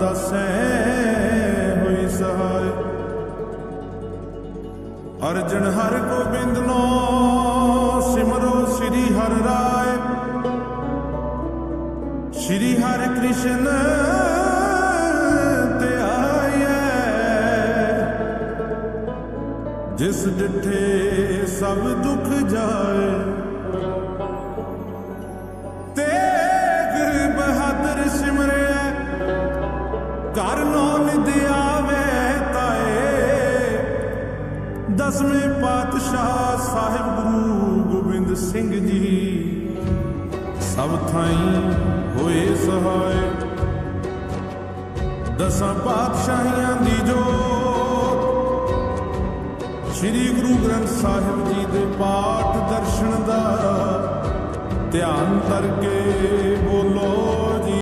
ਦੱਸੈ ਹੋਈ ਸਹਾਇ ਅਰਜਨ ਹਰ ਗੋਬਿੰਦ ਨੋ, ਸਿਮਰੋ ਸ੍ਰੀ ਹਰ ਰਾਏ। ਸ੍ਰੀ ਹਰ ਕ੍ਰਿਸ਼ਨ ਤੇ ਆਇਆ ਜਿਸ ਡਿਠੇ ਸਭ ਦੁੱਖ ਜਾਏ। ਘਰ ਨੋ ਨਿਦ ਤਾਏ। ਦਸਵੇਂ ਪਾਤਸ਼ਾਹ ਸਾਹਿਬ ਗੁਰੂ ਗੋਬਿੰਦ ਸਿੰਘ ਜੀ। ਸਭ ਥਾਈਂ ਹੋਏ ਸਹਾਇ ਦਸਾਂ ਪਾਤਸ਼ਾਹੀਆਂ ਦੀ ਜੋਤ। ਸ੍ਰੀ ਗੁਰੂ ਗ੍ਰੰਥ ਸਾਹਿਬ ਜੀ ਦੇ ਪਾਠ ਦਰਸ਼ਨ ਦਾ ਧਿਆਨ ਕਰਕੇ